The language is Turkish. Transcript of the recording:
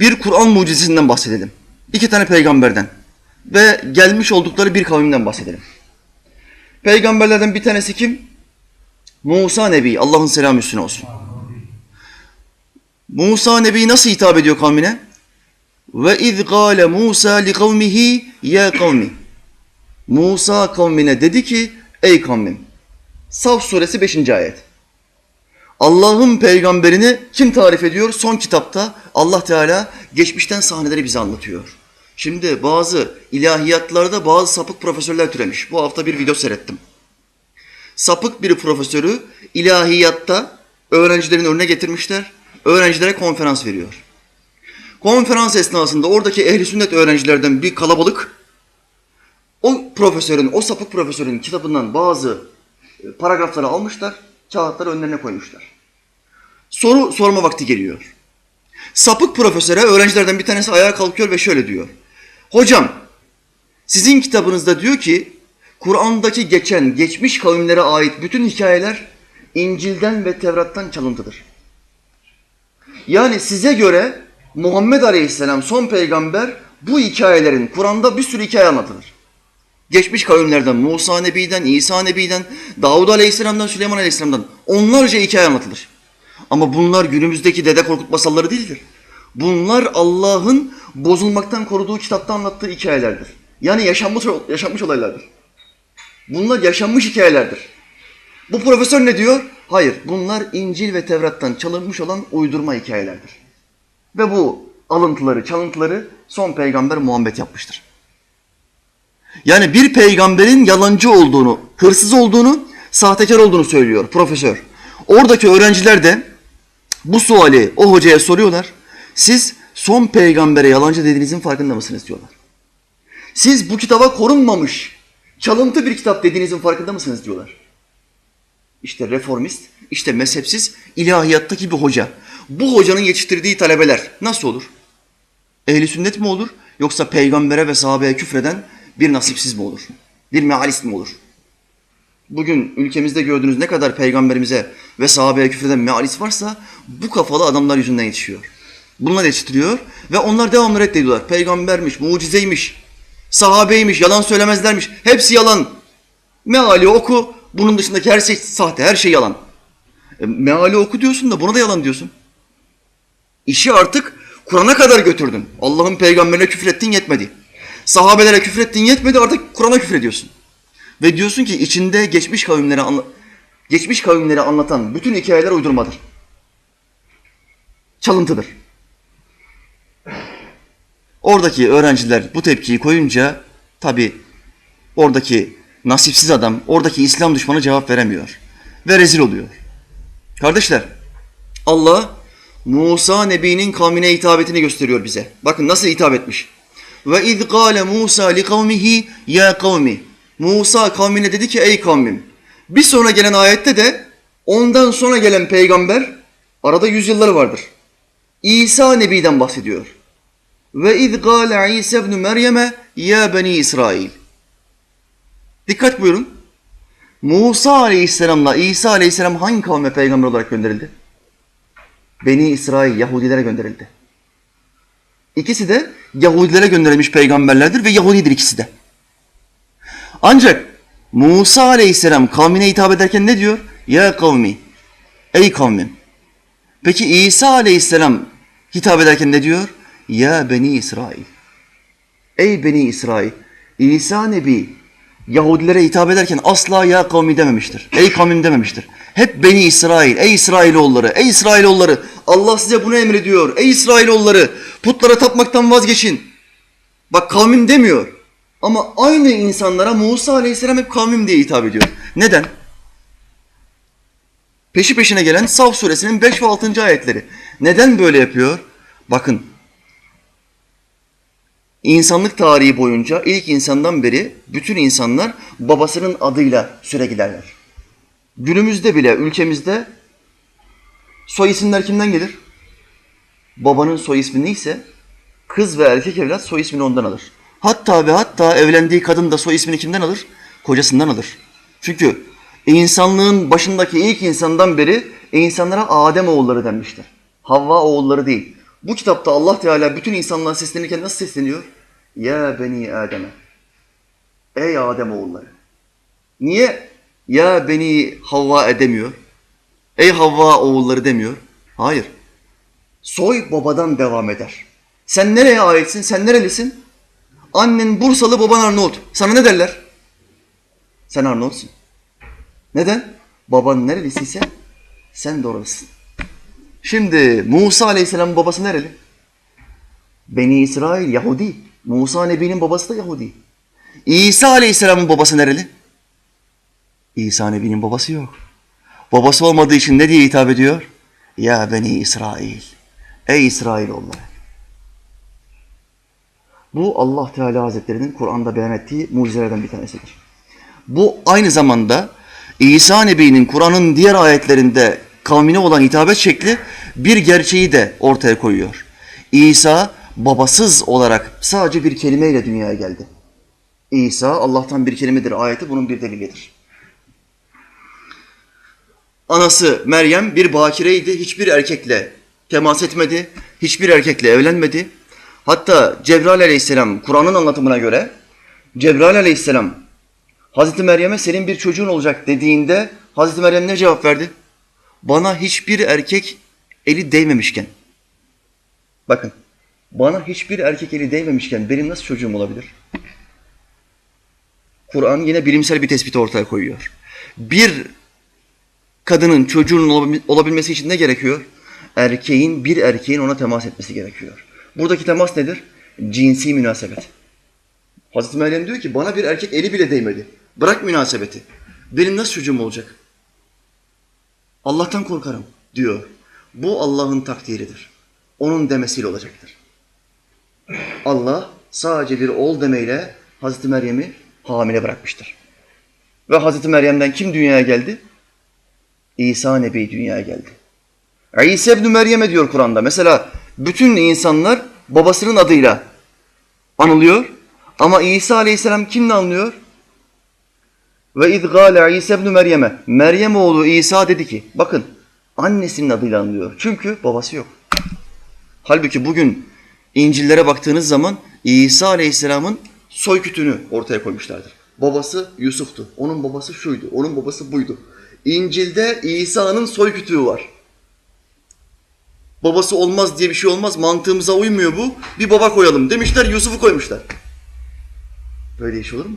bir Kur'an mucizesinden bahsedelim. İki tane peygamberden ve gelmiş oldukları bir kavimden bahsedelim. Peygamberlerden bir tanesi kim? Musa Nebi. Allah'ın selamı üstüne olsun. Musa Nebi nasıl hitap ediyor kavmine? Ve iz gâle Musa li kavmihi ya kavmi. Musa kavmine dedi ki ey kavmim. Saf suresi 5. ayet. Allah'ın peygamberini kim tarif ediyor? Son kitapta Allah Teala geçmişten sahneleri bize anlatıyor. Şimdi bazı ilahiyatlarda bazı sapık profesörler türemiş. Bu hafta bir video seyrettim. Sapık bir profesörü ilahiyatta öğrencilerin önüne getirmişler. Öğrencilere konferans veriyor. Konferans esnasında oradaki ehli sünnet öğrencilerden bir kalabalık o profesörün, o sapık profesörün kitabından bazı e, paragrafları almışlar, kağıtları önlerine koymuşlar. Soru sorma vakti geliyor. Sapık profesöre öğrencilerden bir tanesi ayağa kalkıyor ve şöyle diyor. Hocam, sizin kitabınızda diyor ki Kur'an'daki geçen, geçmiş kavimlere ait bütün hikayeler İncil'den ve Tevrat'tan çalıntıdır. Yani size göre Muhammed Aleyhisselam son peygamber bu hikayelerin Kur'an'da bir sürü hikaye anlatılır. Geçmiş kavimlerden, Musa Nebi'den, İsa Nebi'den, Davud Aleyhisselam'dan, Süleyman Aleyhisselam'dan onlarca hikaye anlatılır. Ama bunlar günümüzdeki Dede Korkut masalları değildir. Bunlar Allah'ın bozulmaktan koruduğu kitapta anlattığı hikayelerdir. Yani yaşanmış, yaşanmış olaylardır. Bunlar yaşanmış hikayelerdir. Bu profesör ne diyor? Hayır, bunlar İncil ve Tevrat'tan çalınmış olan uydurma hikayelerdir. Ve bu alıntıları, çalıntıları son peygamber Muhammed yapmıştır. Yani bir peygamberin yalancı olduğunu, hırsız olduğunu, sahtekar olduğunu söylüyor profesör. Oradaki öğrenciler de bu suali o hocaya soruyorlar. Siz son peygambere yalancı dediğinizin farkında mısınız diyorlar. Siz bu kitaba korunmamış, çalıntı bir kitap dediğinizin farkında mısınız diyorlar. İşte reformist, işte mezhepsiz, ilahiyattaki bir hoca. Bu hocanın yetiştirdiği talebeler nasıl olur? Ehli sünnet mi olur yoksa peygambere ve sahabeye küfreden bir nasipsiz mi olur? Bir mealist mi olur? Bugün ülkemizde gördüğünüz ne kadar peygamberimize ve sahabeye küfreden mealist varsa bu kafalı adamlar yüzünden yetişiyor. Bunlar yetiştiriyor ve onlar devamlı reddediyorlar. Peygambermiş, mucizeymiş, sahabeymiş, yalan söylemezlermiş. Hepsi yalan. Meali oku, bunun dışındaki her şey sahte, her şey yalan. E, meali oku diyorsun da buna da yalan diyorsun. İşi artık Kur'an'a kadar götürdün. Allah'ın peygamberine küfrettin yetmedi. Sahabelere küfrettin yetmedi artık Kur'an'a küfrediyorsun. Ve diyorsun ki içinde geçmiş kavimleri geçmiş kavimleri anlatan bütün hikayeler uydurmadır. Çalıntıdır. Oradaki öğrenciler bu tepkiyi koyunca tabi oradaki nasipsiz adam, oradaki İslam düşmanı cevap veremiyor. Ve rezil oluyor. Kardeşler, Allah Musa Nebi'nin kavmine hitabetini gösteriyor bize. Bakın nasıl hitap etmiş. Ve iz Musa li kavmihi ya kavmi. Musa kavmine dedi ki ey kavmim. Bir sonra gelen ayette de ondan sonra gelen peygamber arada yüzyılları vardır. İsa Nebi'den bahsediyor. Ve iz gâle İsa ibn Meryem'e ya beni İsrail. Dikkat buyurun. Musa Aleyhisselam'la İsa Aleyhisselam hangi kavme peygamber olarak gönderildi? Beni İsrail Yahudilere gönderildi. İkisi de Yahudilere gönderilmiş peygamberlerdir ve Yahudidir ikisi de. Ancak Musa aleyhisselam kavmine hitap ederken ne diyor? Ya kavmi, ey kavmim. Peki İsa aleyhisselam hitap ederken ne diyor? Ya beni İsrail. Ey beni İsrail. İsa Nebi Yahudilere hitap ederken asla ya kavmi dememiştir. Ey kavmim dememiştir. Hep beni İsrail, ey İsrailoğulları, ey İsrailoğulları. Allah size bunu emrediyor. Ey İsrailoğulları putlara tapmaktan vazgeçin. Bak kavmim demiyor. Ama aynı insanlara Musa Aleyhisselam hep kavmim diye hitap ediyor. Neden? Peşi peşine gelen Sav suresinin 5 ve 6. ayetleri. Neden böyle yapıyor? Bakın. İnsanlık tarihi boyunca ilk insandan beri bütün insanlar babasının adıyla süre giderler. Günümüzde bile ülkemizde soy isimler kimden gelir? Babanın soy ismi neyse kız ve erkek evlat soy ismini ondan alır. Hatta ve hatta evlendiği kadın da soy ismini kimden alır? Kocasından alır. Çünkü insanlığın başındaki ilk insandan beri insanlara Adem oğulları denmiştir. Havva oğulları değil. Bu kitapta Allah Teala bütün insanlığa seslenirken nasıl sesleniyor? Ya beni Adem'e. Ey Adem oğulları. Niye ya beni Havva edemiyor? Ey Havva oğulları demiyor. Hayır. Soy babadan devam eder. Sen nereye aitsin? Sen nerelisin? Annen Bursalı, baban Arnavut. Sana ne derler? Sen Arnavutsun. Neden? Baban nerelisiyse sen de oralısın. Şimdi Musa Aleyhisselam'ın babası nereli? Beni İsrail Yahudi. Musa Nebi'nin babası da Yahudi. İsa Aleyhisselam'ın babası nereli? İsa Nebi'nin babası yok. Babası olmadığı için ne diye hitap ediyor? Ya Beni İsrail. Ey İsrailoğulları. Bu Allah Teala Hazretlerinin Kur'an'da beyan ettiği mucizelerden bir tanesidir. Bu aynı zamanda İsa Nebi'nin Kur'an'ın diğer ayetlerinde kavmine olan hitabet şekli bir gerçeği de ortaya koyuyor. İsa babasız olarak sadece bir kelimeyle dünyaya geldi. İsa Allah'tan bir kelimedir ayeti bunun bir delilidir. Anası Meryem bir bakireydi. Hiçbir erkekle temas etmedi. Hiçbir erkekle evlenmedi. Hatta Cebrail aleyhisselam Kur'an'ın anlatımına göre Cebrail aleyhisselam Hazreti Meryem'e senin bir çocuğun olacak dediğinde Hazreti Meryem ne cevap verdi? Bana hiçbir erkek eli değmemişken bakın bana hiçbir erkek eli değmemişken benim nasıl çocuğum olabilir? Kur'an yine bilimsel bir tespit ortaya koyuyor. Bir kadının çocuğunun olabil- olabilmesi için ne gerekiyor? Erkeğin, bir erkeğin ona temas etmesi gerekiyor. Buradaki temas nedir? Cinsi münasebet. Hazreti Meryem diyor ki bana bir erkek eli bile değmedi. Bırak münasebeti. Benim nasıl çocuğum olacak? Allah'tan korkarım diyor. Bu Allah'ın takdiridir. Onun demesiyle olacaktır. Allah sadece bir ol demeyle Hazreti Meryem'i hamile bırakmıştır. Ve Hazreti Meryem'den kim dünyaya geldi? İsa Nebi dünyaya geldi. İsa ibn Meryem'e diyor Kur'an'da. Mesela bütün insanlar babasının adıyla anılıyor. Ama İsa Aleyhisselam kimle anılıyor? Ve iz gâle İsa ibn Meryem'e. Meryem oğlu İsa dedi ki, bakın annesinin adıyla anılıyor. Çünkü babası yok. Halbuki bugün İncil'lere baktığınız zaman İsa Aleyhisselam'ın soy kütüğünü ortaya koymuşlardır. Babası Yusuf'tu. Onun babası şuydu. Onun babası buydu. İncil'de İsa'nın soy kütüğü var. Babası olmaz diye bir şey olmaz. Mantığımıza uymuyor bu. Bir baba koyalım demişler. Yusuf'u koymuşlar. Böyle iş olur mu?